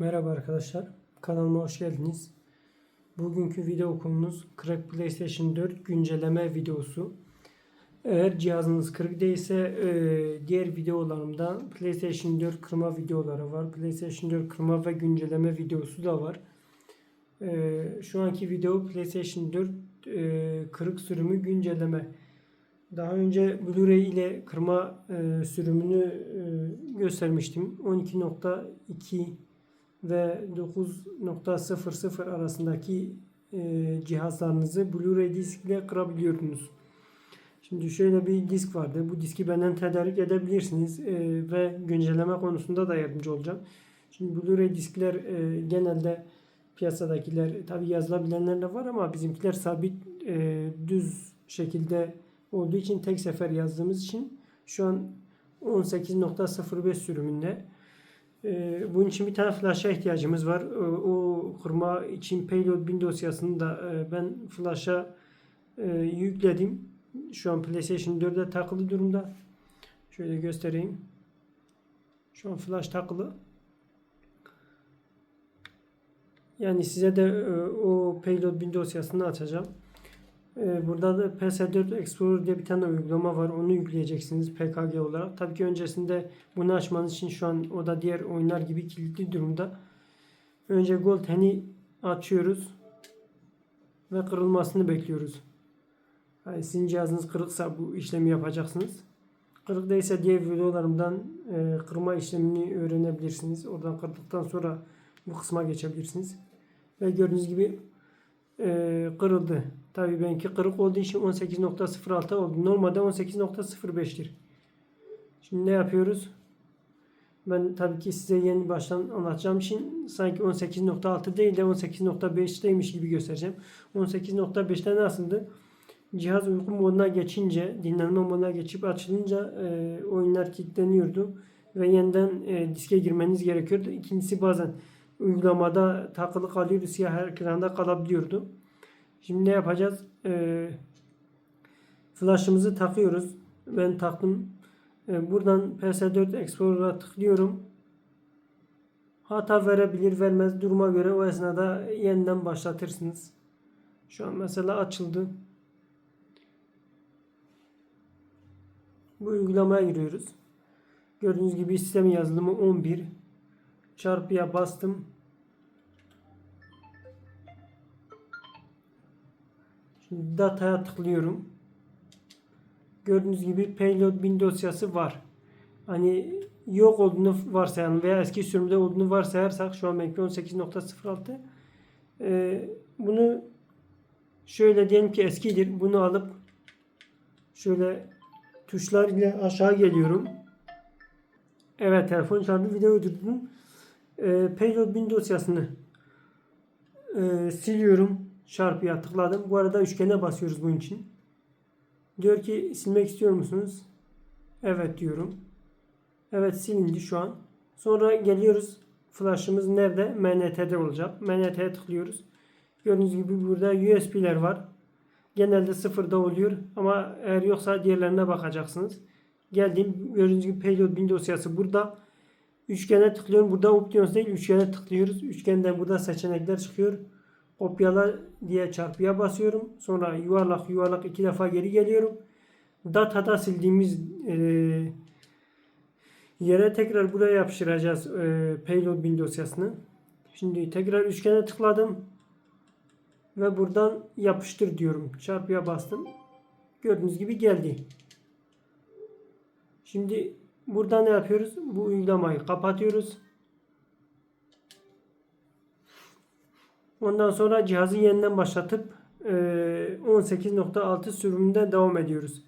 Merhaba arkadaşlar, kanalıma hoş geldiniz. Bugünkü video konumuz Crack PlayStation 4 güncelleme videosu. Eğer cihazınız kırık değilse e, diğer videolarımda PlayStation 4 kırma videoları var. PlayStation 4 kırma ve güncelleme videosu da var. E, Şu anki video PlayStation 4 e, kırık sürümü güncelleme. Daha önce Blu-ray ile kırma sürümünü göstermiştim. 12.2 ve 9.00 arasındaki e, cihazlarınızı Blu-ray disk ile kırabiliyordunuz. Şimdi şöyle bir disk vardı. Bu diski benden tedarik edebilirsiniz e, ve güncelleme konusunda da yardımcı olacağım. Şimdi Blu-ray diskler e, genelde piyasadakiler tabi yazılabilenler de var ama bizimkiler sabit e, düz şekilde olduğu için tek sefer yazdığımız için şu an 18.05 sürümünde. Ee, bunun için bir tane flash'a ihtiyacımız var. Ee, o kırma için payload bin dosyasını da e, ben flash'a e, yükledim. Şu an PlayStation 4'e takılı durumda. Şöyle göstereyim. Şu an flash takılı. Yani size de e, o payload bin dosyasını açacağım. Ee, Burada da PS4 Explorer diye bir tane uygulama var. Onu yükleyeceksiniz PKG olarak. Tabii ki öncesinde bunu açmanız için şu an o da diğer oyunlar gibi kilitli durumda. Önce Gold Hand'i açıyoruz. Ve kırılmasını bekliyoruz. Yani sizin cihazınız kırıksa bu işlemi yapacaksınız. Kırık değilse diğer videolarımdan e, kırma işlemini öğrenebilirsiniz. Oradan kırdıktan sonra bu kısma geçebilirsiniz. Ve gördüğünüz gibi e, kırıldı. Tabii benimki kırık olduğu için 18.06 oldu. Normalde 18.05'tir. Şimdi ne yapıyoruz? Ben tabii ki size yeni baştan anlatacağım için sanki 18.6 değil de 18.5'teymiş gibi göstereceğim. 18.5'te nasıldı? Cihaz uyku moduna geçince, dinlenme moduna geçip açılınca e, oyunlar kilitleniyordu ve yeniden e, diske girmeniz gerekiyordu. İkincisi bazen uygulamada takılı kalıyordu, siyah ekranda kalabiliyordu. Şimdi ne yapacağız? Ee, flash'ımızı takıyoruz. Ben taktım. Ee, buradan PS4 Explorer'a tıklıyorum. Hata verebilir vermez duruma göre o esnada yeniden başlatırsınız. Şu an mesela açıldı. Bu uygulamaya giriyoruz. Gördüğünüz gibi sistem yazılımı 11. Çarpıya bastım. Şimdi dataya tıklıyorum. Gördüğünüz gibi payload bin dosyası var. Hani yok olduğunu varsayalım veya eski sürümde olduğunu varsayarsak şu an belki 18.06 ee, bunu şöyle diyelim ki eskidir. Bunu alıp şöyle tuşlar ile aşağı geliyorum. Evet telefon çaldı video durdurdum. Ee, payload bin dosyasını e, siliyorum. Çarpıya tıkladım. Bu arada üçgene basıyoruz bunun için. Diyor ki silmek istiyor musunuz? Evet diyorum. Evet silindi şu an. Sonra geliyoruz. Flash'ımız nerede? MNT'de olacak. MNT'ye tıklıyoruz. Gördüğünüz gibi burada USB'ler var. Genelde sıfırda oluyor ama eğer yoksa diğerlerine bakacaksınız. Geldim. Gördüğünüz gibi payload bin dosyası burada. Üçgene tıklıyorum. Burada options değil. Üçgene tıklıyoruz. Üçgenden burada seçenekler çıkıyor kopyala diye çarpıya basıyorum. Sonra yuvarlak yuvarlak iki defa geri geliyorum. Datada sildiğimiz e, yere tekrar buraya yapıştıracağız e, payload bin dosyasını. Şimdi tekrar üçgene tıkladım. Ve buradan yapıştır diyorum. Çarpıya bastım. Gördüğünüz gibi geldi. Şimdi burada ne yapıyoruz? Bu uygulamayı kapatıyoruz. Ondan sonra cihazı yeniden başlatıp 18.6 sürümünde devam ediyoruz.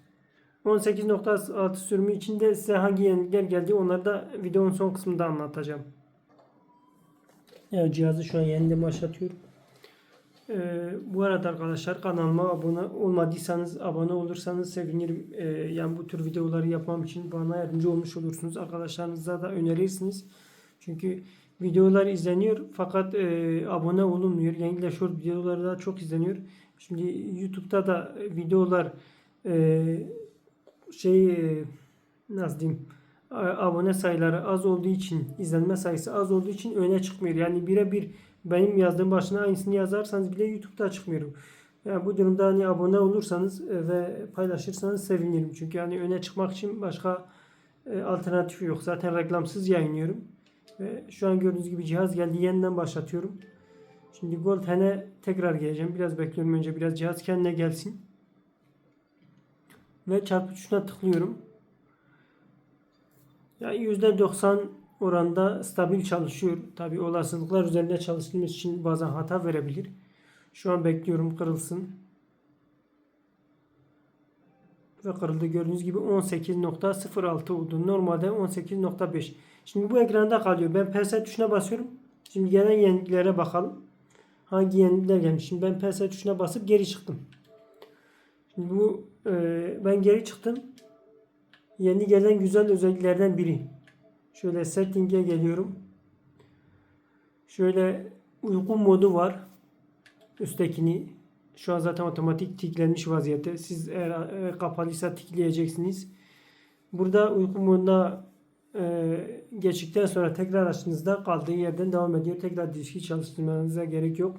18.6 sürümü içinde size hangi yenilikler geldi onları da videonun son kısmında anlatacağım. Evet cihazı şu an yeniden başlatıyorum. Ee, bu arada arkadaşlar kanalıma abone olmadıysanız abone olursanız sevinirim. Ee, yani bu tür videoları yapmam için bana yardımcı olmuş olursunuz. Arkadaşlarınıza da önerirsiniz. Çünkü videolar izleniyor fakat e, abone olunmuyor. Genellikle short videoları da çok izleniyor. Şimdi YouTube'da da videolar e, şey e, nasıl diyeyim abone sayıları az olduğu için, izlenme sayısı az olduğu için öne çıkmıyor. Yani birebir benim yazdığım başına aynısını yazarsanız bile YouTube'da çıkmıyorum. Yani bu durumda hani abone olursanız e, ve paylaşırsanız sevinirim. Çünkü yani öne çıkmak için başka e, alternatif yok. Zaten reklamsız yayınlıyorum. Ve şu an gördüğünüz gibi cihaz geldi. Yeniden başlatıyorum. Şimdi Gold Hand'e tekrar geleceğim. Biraz bekliyorum önce biraz cihaz kendine gelsin. Ve çarpı tuşuna tıklıyorum. Yani %90 oranda stabil çalışıyor. Tabi olasılıklar üzerinde çalıştığımız için bazen hata verebilir. Şu an bekliyorum kırılsın. Ve kırıldı. Gördüğünüz gibi 18.06 oldu. Normalde 18.5. Şimdi bu ekranda kalıyor. Ben PS tuşuna basıyorum. Şimdi gelen yeniliklere bakalım. Hangi yenilikler gelmiş? Şimdi ben PS tuşuna basıp geri çıktım. Şimdi bu e, ben geri çıktım. Yeni gelen güzel özelliklerden biri. Şöyle setting'e geliyorum. Şöyle uyku modu var. Üsttekini şu an zaten otomatik tiklenmiş vaziyette. Siz eğer, eğer kapalıysa tikleyeceksiniz. Burada uyku moduna e, geçtikten sonra tekrar açtığınızda kaldığı yerden devam ediyor. Tekrar diski çalıştırmanıza gerek yok.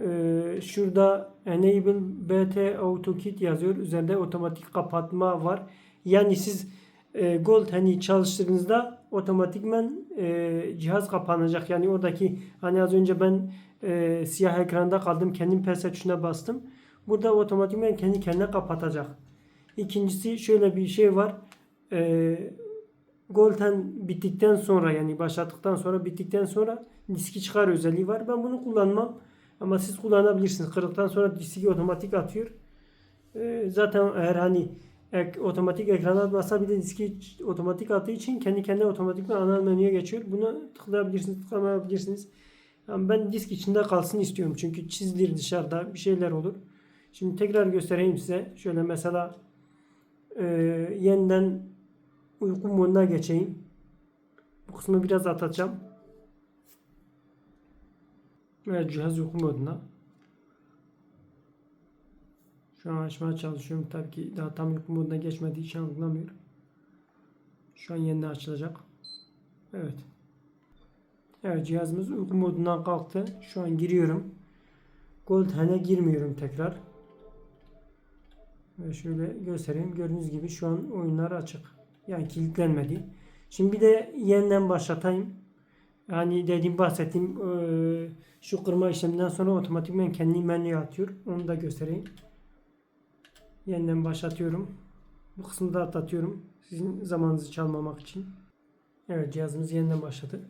E, şurada Enable BT AutoKit yazıyor. Üzerinde otomatik kapatma var. Yani siz e, Gold hani çalıştırdığınızda otomatikmen e, cihaz kapanacak. Yani oradaki hani az önce ben e, siyah ekranda kaldım. Kendim PS tuşuna bastım. Burada otomatikmen kendi kendine kapatacak. İkincisi şöyle bir şey var. E, Golden bittikten sonra yani başlattıktan sonra bittikten sonra diski çıkar özelliği var. Ben bunu kullanmam. Ama siz kullanabilirsiniz. Kırdıktan sonra diski otomatik atıyor. E, zaten eğer hani ek, otomatik ekrana atmasa bile diski otomatik attığı için kendi kendine otomatikman ana menüye geçiyor. Bunu tıklayabilirsiniz, tıklamayabilirsiniz. Yani ben disk içinde kalsın istiyorum. Çünkü çizilir dışarıda bir şeyler olur. Şimdi tekrar göstereyim size. Şöyle mesela e, yeniden uyku moduna geçeyim. Bu kısmı biraz atacağım. Evet cihaz uyku moduna. Şu an açmaya çalışıyorum. Tabii ki daha tam uyku moduna geçmediği için algılamıyor. Şu an yeniden açılacak. Evet. Evet cihazımız uyku modundan kalktı. Şu an giriyorum. Gold Hand'e girmiyorum tekrar. Ve şöyle göstereyim. Gördüğünüz gibi şu an oyunlar açık. Yani kilitlenmedi. Şimdi bir de yeniden başlatayım. Yani dediğim bahsettiğim şu kırma işleminden sonra otomatikman kendi menüye atıyor. Onu da göstereyim. Yeniden başlatıyorum. Bu kısmı da atlatıyorum. Sizin zamanınızı çalmamak için. Evet cihazımız yeniden başladı.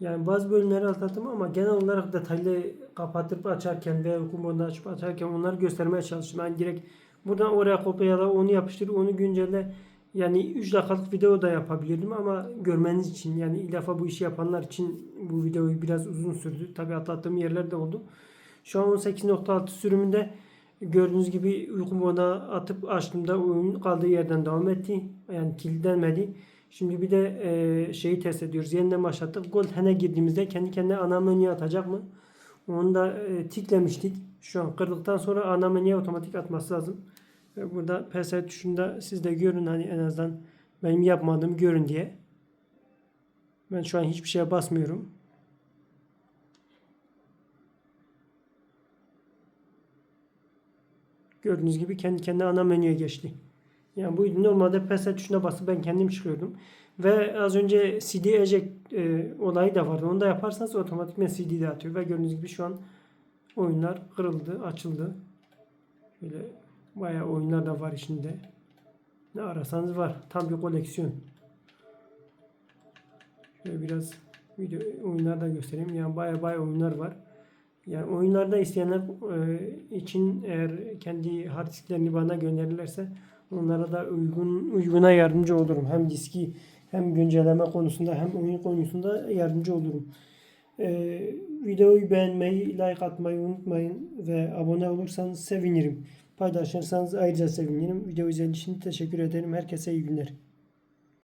Yani bazı bölümleri atlattım ama genel olarak detaylı kapatıp açarken veya uyku modunu açıp açarken onları göstermeye çalıştım. Yani direkt buradan oraya kopyala onu yapıştır onu güncelle. Yani 3 dakikalık video da yapabilirdim ama görmeniz için yani ilk defa bu işi yapanlar için bu videoyu biraz uzun sürdü. Tabi atlattığım yerler de oldu. Şu an 18.6 sürümünde gördüğünüz gibi uyku moduna atıp açtığımda oyun kaldığı yerden devam etti. Yani kilitlenmedi. Şimdi bir de e, şeyi test ediyoruz. Yeniden başlattık. Gold Hand'e girdiğimizde kendi kendine ana menüye atacak mı? Onu da e, tiklemiştik. Şu an kırdıktan sonra ana menüye otomatik atması lazım. Ve burada PS tuşunda siz de görün hani en azından benim yapmadığım görün diye. Ben şu an hiçbir şeye basmıyorum. Gördüğünüz gibi kendi kendine ana menüye geçti. Yani bu normalde PS tuşuna basıp ben kendim çıkıyordum. Ve az önce CD eject e, olayı da vardı. Onu da yaparsanız otomatikman CD de atıyor. Ve gördüğünüz gibi şu an oyunlar kırıldı, açıldı. Böyle bayağı oyunlar da var içinde. Ne arasanız var. Tam bir koleksiyon. Şöyle biraz video oyunlar da göstereyim. Yani bayağı bayağı oyunlar var. Yani oyunlarda isteyenler e, için eğer kendi hard disklerini bana gönderirlerse onlara da uygun uyguna yardımcı olurum. Hem diski hem güncelleme konusunda hem oyun konusunda yardımcı olurum. E, videoyu beğenmeyi, like atmayı unutmayın ve abone olursanız sevinirim. Paylaşırsanız ayrıca sevinirim. Video izlediğiniz için teşekkür ederim. Herkese iyi günler.